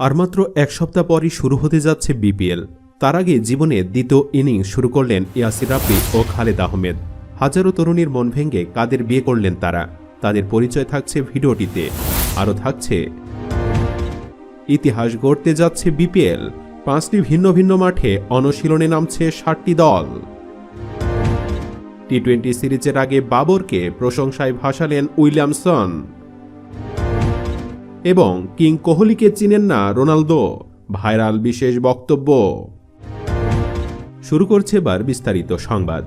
আর মাত্র এক সপ্তাহ পরই শুরু হতে যাচ্ছে বিপিএল। তার আগে জীবনে দ্বিতীয় ইনিংস শুরু করলেন ইয়াসির রাব্বি ও খালেদ আহমেদ। হাজারো তরুণীর মন ভেঙে কাদের বিয়ে করলেন তারা? তাদের পরিচয় থাকছে ভিডিওটিতে। আরও থাকছে, ইতিহাস গড়তে যাচ্ছে বিপিএল। পাঁচটি ভিন্ন ভিন্ন মাঠে অনুশীলনে নামছে ষাটটি দল। টি টোয়েন্টি সিরিজের আগে বাবরকে প্রশংসায় ভাসালেন উইলিয়ামসন। এবং কিং কোহলিকে চিনেন না রোনালদো। ভাইরাল বিশেষ বক্তব্য। শুরু করছে এবার বিস্তারিত সংবাদ।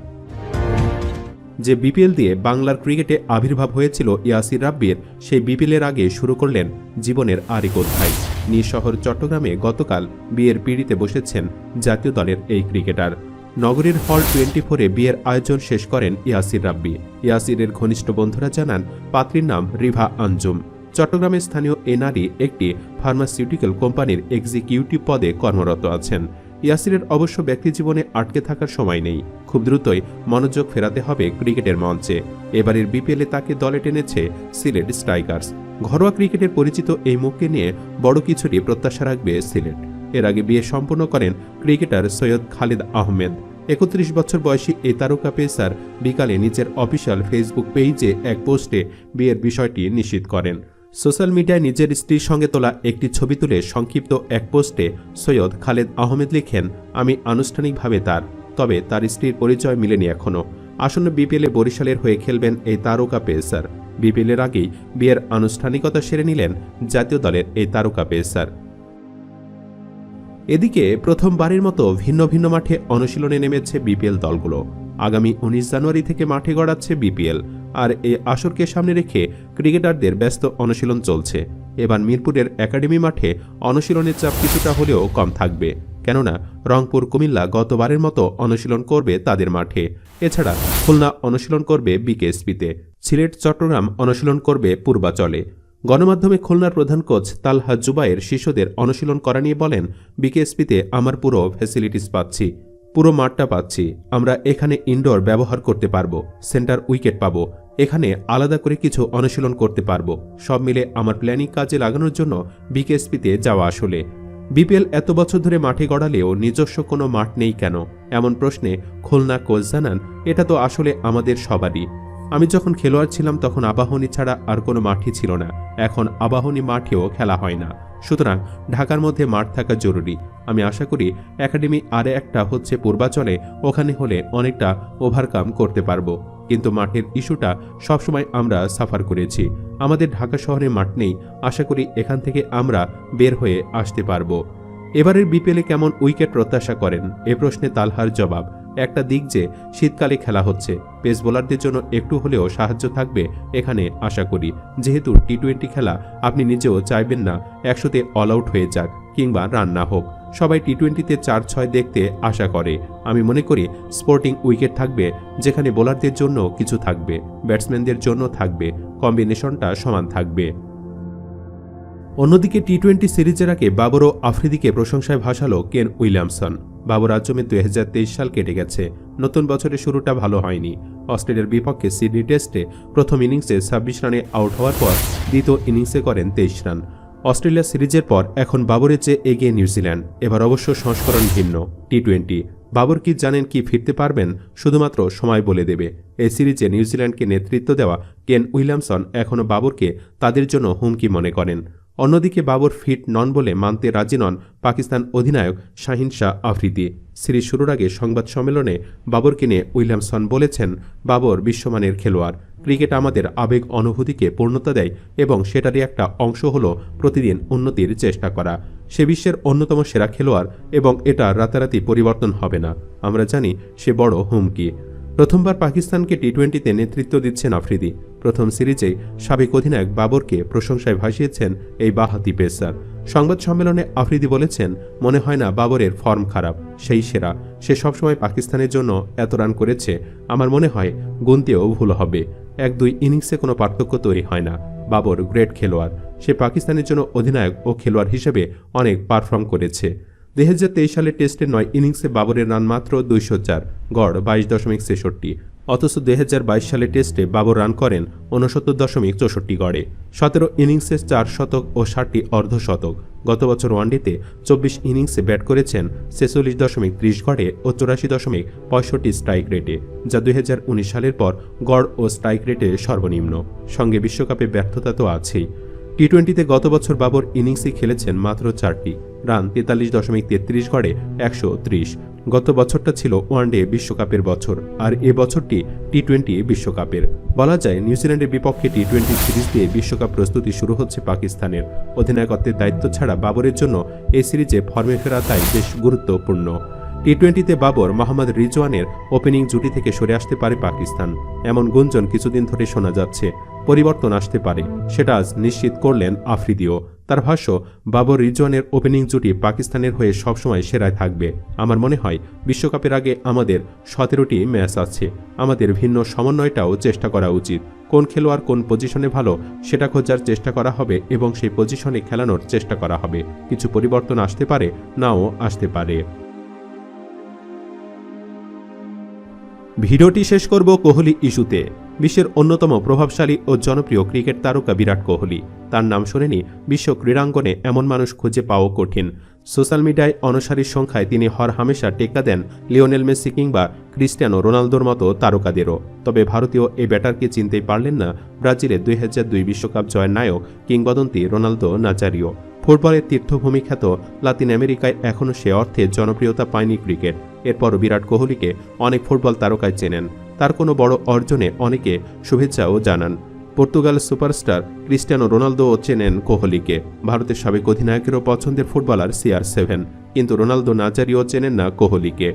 যে বিপিএল দিয়ে বাংলার ক্রিকেটে আবির্ভাব হয়েছিল ইয়াসির রাব্বির, সেই বিপিএলের আগে শুরু করলেন জীবনের আরেক অধ্যায়। নিজ শহর চট্টগ্রামে গতকাল বিয়ের পিড়িতে বসেছেন জাতীয় দলের এই ক্রিকেটার। নগরীর হল টোয়েন্টি ফোরে বিয়ের আয়োজন শেষ করেন ইয়াসির রাব্বি। ইয়াসিরের ঘনিষ্ঠ বন্ধুরা জানান, পাত্রীর নাম রিভা আঞ্জুম। চট্টগ্রামের স্থানীয় এ নারী একটি ফার্মাসিউটিক্যাল কোম্পানির এক্সিকিউটিভ পদে কর্মরত আছেন। ইয়াসিরের অবশ্য ব্যক্তি জীবনে আটকে থাকার সময় নেই। খুব দ্রুতই মনোযোগ ফেরাতে হবে ক্রিকেটের মঞ্চে। এবারের বিপিএলে তাকে দলে টেনেছে সিলেট স্ট্রাইকার্স। ঘরোয়া ক্রিকেটের পরিচিত এই মুখকে নিয়ে বড় কিছুরই প্রত্যাশা রাখবে সিলেট। এর আগে বিয়ে সম্পন্ন করেন ক্রিকেটার সৈয়দ খালিদ আহমেদ। একত্রিশ বছর বয়সী এই তারকা পেসার বিকালে নিজের অফিসিয়াল ফেসবুক পেজে এক পোস্টে বিয়ের বিষয়টি নিশ্চিত করেন। সোশ্যাল মিডিয়ায় নিজের স্ত্রীর সঙ্গে তোলা একটি ছবি তুলে সংক্ষিপ্ত এক পোস্টে সৈয়দ খালেদ আহমেদ লিখেন, আমি আনুষ্ঠানিকভাবে তার, তবে তার স্ত্রীর পরিচয় মিলেনি এখনও আসন্ন বিপিএলে বরিশালের হয়ে খেলবেন এই তারকা পেসার। বিপিএলের আগেই বিয়ের আনুষ্ঠানিকতা সেরে নিলেন জাতীয় দলের এই তারকা পেসার। এদিকে প্রথমবারের মতো ভিন্ন ভিন্ন মাঠে অনুশীলনে নেমেছে বিপিএল দলগুলো। আগামী উনিশ জানুয়ারি থেকে মাঠে গড়াচ্ছে বিপিএল। আর এই আসরকে সামনে রেখে ক্রিকেটারদের ব্যস্ত অনুশীলন চলছে। এবার মিরপুরের একাডেমি মাঠে অনুশীলনের চাপ কিছুটা হলেও কম থাকবে। কেননা, রংপুর, কুমিল্লা গতবারের মতো অনুশীলন করবে তাদের মাঠে। এছাড়া, খুলনা অনুশীলন করবে বিকেএসপিতে। সিলেট, চট্টগ্রাম অনুশীলন করবে পূর্বাচলে। গণমাধ্যমে খুলনার প্রধান কোচ তালহা জুবাইয়ের শিশুদের অনুশীলন করা নিয়ে বলেন, বিকেএসপিতে আমার পুরো ফ্যাসিলিটিস পাচ্ছি। পুরো মাঠটা পাচ্ছি। আমরা এখানে ইনডোর ব্যবহার করতে পারব সেন্টার উইকেট পাবো, এখানে আলাদা করে কিছু অনুশীলন করতে পারব। সব মিলে আমার প্ল্যানিং কাজে লাগানোর জন্য বিকেএসপিতে যাওয়া আসলে। বিপিএল এত বছর ধরে মাঠে গড়ালেও নিজস্ব কোনো মাঠ নেই কেন? এমন প্রশ্নে খুলনা কোচ জানান, এটা তো আসলে আমাদের সবারই। আমি যখন খেলোয়াড় ছিলাম তখন আবাহনী ছাড়া আর কোনো মাঠই ছিল না। এখন আবাহনী মাঠেও খেলা হয় না। সুতরাং ঢাকার মধ্যে মাঠ থাকা জরুরি। আমি আশা করি একাডেমি আরে একটা হচ্ছে পূর্বাচলে, ওখানে হলে অনেকটা ওভারকাম করতে পারব। কিন্তু মাঠের ইস্যুটা সবসময় আমরা সাফার করেছি। আমাদের ঢাকা শহরে মাঠ নেই। আশা করি এখান থেকে আমরা বের হয়ে আসতে পারব। এবারের বিপিএলে কেমন উইকেট প্রত্যাশা করেন? এ প্রশ্নে তালহার জবাব। একটা দিক যে শীতকালে খেলা হচ্ছে। পেস বোলারদের জন্য একটু হলেও সাহায্য থাকবে এখানে আশা করি। যেহেতু টি টোয়েন্টি খেলা আপনি নিজেও চাইবেন না একশোতে অল আউট হয়ে যাক কিংবা রান না হোক। সবাই টি টোয়েন্টিতে চার ছয় দেখতে আশা করে। আমি মনে করি স্পোর্টিং উইকেট থাকবে, যেখানে বোলারদের জন্য কিছু থাকবে ব্যাটসম্যানদের জন্য থাকবে কম্বিনেশনটা সমান থাকবে। অন্যদিকে টি টোয়েন্টি সিরিজের আগে বাবর ও আফ্রিদিকে প্রশংসায় ভাসালো কেন উইলিয়ামসন। বাবর আজমে দুই হাজার তেইশ সাল কেটে গেছে। নতুন বছরের শুরুটা ভালো হয়নি। অস্ট্রেলিয়ার বিপক্ষে সিডনি টেস্টে প্রথম ইনিংসে ছাব্বিশ রানে আউট হওয়ার পর দ্বিতীয় ইনিংসে করেন তেইশ রান। অস্ট্রেলিয়া সিরিজের পর এখন বাবরের চেয়ে এগিয়ে নিউজিল্যান্ড। এবার অবশ্য সংস্করণ ভিন্ন। টি টোয়েন্টি বাবর কি জানেন কি ফিরতে পারবেন? শুধুমাত্র সময় বলে দেবে। এই সিরিজে নিউজিল্যান্ডকে নেতৃত্ব দেওয়া কেন উইলিয়ামসন এখনও বাবরকে তাদের জন্য হুমকি মনে করেন। অন্যদিকে বাবর ফিট নন বলে মানতে রাজি নন পাকিস্তান অধিনায়ক শাহিন শাহ আফ্রিদি। সিরিজ শুরুর আগে সংবাদ সম্মেলনে বাবরকে নিয়ে উইলিয়ামসন বলেছেন, বাবর বিশ্বমানের খেলোয়াড়। ক্রিকেট আমাদের আবেগ অনুভূতিকে পূর্ণতা দেয় এবং সেটারই একটা অংশ হল প্রতিদিন উন্নতির চেষ্টা করা। সে বিশ্বের অন্যতম সেরা খেলোয়াড় এবং এটা রাতারাতি পরিবর্তন হবে না। আমরা জানি সে বড় হুমকি। প্রথমবার পাকিস্তানকে টি টোয়েন্টিতে নেতৃত্ব দিচ্ছেন আফ্রিদি। প্রথম সিরিজে সাবেক অধিনায়ক বাবরকে প্রশংসায় ভাসিয়েছেন এই বাহাতি পেসার। সংবাদ সম্মেলনে আফ্রিদি বলেছেন, মনে হয় না বাবরের ফর্ম খারাপ, সেই সেরা। সে সবসময় পাকিস্তানের জন্য এত রান করেছে। আমার মনে হয় গুনতেও ভুল হবে। এক দুই ইনিংসে কোনো পার্থক্য তৈরি হয় না। বাবর গ্রেট খেলোয়াড়। সে পাকিস্তানের জন্য অধিনায়ক ও খেলোয়াড় হিসেবে অনেক পারফর্ম করেছে। দুই হাজার তেইশ সালে টেস্টে নয় ইনিংসে বাবরের রান মাত্র দুইশো চার, গড় বাইশ দশমিক ছেষট্টি। অথচ দুই সালে টেস্টে বাবর রান করেন ঊনসত্তর দশমিক চৌষট্টি গড়ে। সতেরো ইনিংসে চার শতক ও ষাটটি অর্ধশতক। গত বছর ওয়ানডেতে চব্বিশ ইনিংসে ব্যাট করেছেন ছেচল্লিশ দশমিক ত্রিশ গড়ে ও চুরাশি দশমিক পঁয়ষট্টি স্ট্রাইক রেটে, যা দুই হাজার উনিশ সালের পর গড় ও স্ট্রাইক রেটে সর্বনিম্ন। সঙ্গে বিশ্বকাপে ব্যর্থতা তো আছেই। টি টোয়েন্টিতে গত বছর বাবর ইনিংসে খেলেছেন মাত্র চারটি। রান তেতাল্লিশ দশমিক তেত্রিশ গড়ে একশো ত্রিশ। গত বছরটা ছিল ওয়ানডে বিশ্বকাপের বছর, আর এ বছরটি টি টোয়েন্টি বিশ্বকাপের। বলা যায়, নিউজিল্যান্ডের বিপক্ষে টি টোয়েন্টি সিরিজ দিয়ে বিশ্বকাপ প্রস্তুতি শুরু হচ্ছে পাকিস্তানের। অধিনায়কত্বের দায়িত্ব ছাড়া বাবরের জন্য এই সিরিজে ফর্মে ফেরা তাই বেশ গুরুত্বপূর্ণ। টি টোয়েন্টিতে বাবর মোহাম্মদ রিজওয়ানের ওপেনিং জুটি থেকে সরে আসতে পারে পাকিস্তান। এমন গুঞ্জন কিছুদিন ধরে শোনা যাচ্ছে, পরিবর্তন আসতে পারে, সেটা আজ নিশ্চিত করলেন আফ্রিদিও। তার ভাষ্য, বাবর রিজওয়ানের ওপেনিং জুটি পাকিস্তানের হয়ে সবসময় সেরায় থাকবে। আমার মনে হয়, বিশ্বকাপের আগে আমাদের সতেরোটি ম্যাচ আছে। আমাদের ভিন্ন সমন্বয়টাও চেষ্টা করা উচিত। কোন খেলোয়াড় কোন পজিশনে ভালো, সেটা খোঁজার চেষ্টা করা হবে এবং সেই পজিশনে খেলানোর চেষ্টা করা হবে। কিছু পরিবর্তন আসতে পারে, নাও আসতে পারে। ভিডিওটি শেষ করব কোহলি ইস্যুতে। বিশ্বের অন্যতম প্রভাবশালী ও জনপ্রিয় ক্রিকেট তারকা বিরাট কোহলি। তার নাম শুনেনি, বিশ্ব ক্রীড়াঙ্গনে এমন মানুষ খুঁজে পাওয়া কঠিন। সোশ্যাল মিডিয়ায় অনুসারীর সংখ্যায় তিনি হর হামেশা টেক্কা দেন লিওনেল মেসি কিংবা ক্রিস্টিয়ানো রোনালদোর মতো তারকাদেরও। তবে ভারতীয় এই ব্যাটারকে চিনতেই পারলেন না ব্রাজিলের দুই হাজার দুই বিশ্বকাপ জয়ের নায়ক কিংবদন্তি রোনালদো নাচারিও ফুটবলের তীর্থভূমি খ্যাত লাতিন আমেরিকায় এখনও সে অর্থে জনপ্রিয়তা পায়নি ক্রিকেট। এরপরও বিরাট কোহলিকে অনেক ফুটবল তারকায় চেনেন। তার কোনো বড় অর্জনে অনেকে শুভেচ্ছাও জানান। পর্তুগাল সুপারস্টার ক্রিস্টিয়ানো রোনালদোও চেনেন কোহলিকে। ভারতের সাবেক অধিনায়কেরও পছন্দের ফুটবলার সিআর সেভেন, কিন্তু রোনালদো নাজারিও চেনেন না কোহলিকে।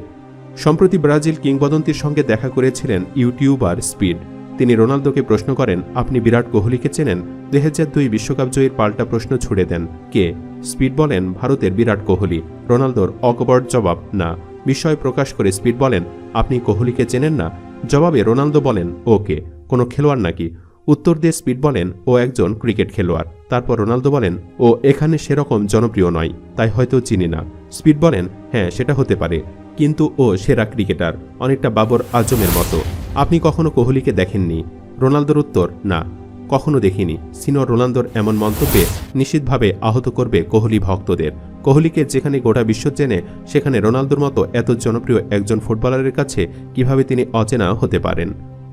সম্প্রতি ব্রাজিল কিংবদন্তির সঙ্গে দেখা করেছিলেন ইউটিউবার স্পিড। তিনি রোনালদোকে প্রশ্ন করেন, আপনি বিরাট কোহলিকে চেনেন? দুই হাজার দুই বিশ্বকাপ জয়ীর পাল্টা প্রশ্ন ছুড়ে দেন। কে? স্পিড বলেন, ভারতের বিরাট কোহলি। রোনালদোর অকবর্ড জবাব, না। বিস্ময় প্রকাশ করে স্পিড বলেন, আপনি কোহলিকে চেনেন না? জবাবে রোনালদো বলেন, ওকে। কোনো খেলোয়াড় নাকি উত্তর দিয়ে স্পিড বলেন, ও একজন ক্রিকেট খেলোয়াড়। তারপর রোনালদো বলেন, ও এখানে সেরকম জনপ্রিয় নয়, তাই হয়তো চিনি না। স্পিড বলেন হ্যাঁ সেটা হতে পারে, কিন্তু ও সেরা ক্রিকেটার, অনেকটা বাবর আজমের মতো। আপনি কখনো কোহলিকে দেখেননি? রোনালদোর উত্তর, না, কখনো দেখিনি। সিনিয়র রোনালদোর এমন মন্তব্যে নিশ্চিতভাবে আহত করবে কোহলি ভক্তদের। কোহলিকে যেখানে গোটা বিশ্ব জেনে সেখানে রোনালদোর মতো এত জনপ্রিয় একজন ফুটবলারের কাছে কীভাবে তিনি অচেনা হতে পারেন?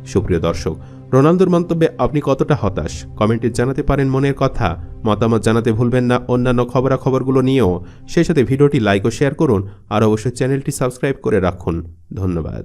সুপ্রিয় দর্শক রোনালদোর মন্তব্যে আপনি কতটা হতাশ? কমেন্টে জানাতে পারেন মনের কথা। মতামত জানাতে ভুলবেন না। অন্যান্য খবরাখবরগুলো নিয়েও সেই সাথে ভিডিওটি লাইক ও শেয়ার করুন। আর অবশ্যই চ্যানেলটি সাবস্ক্রাইব করে রাখুন। ধন্যবাদ।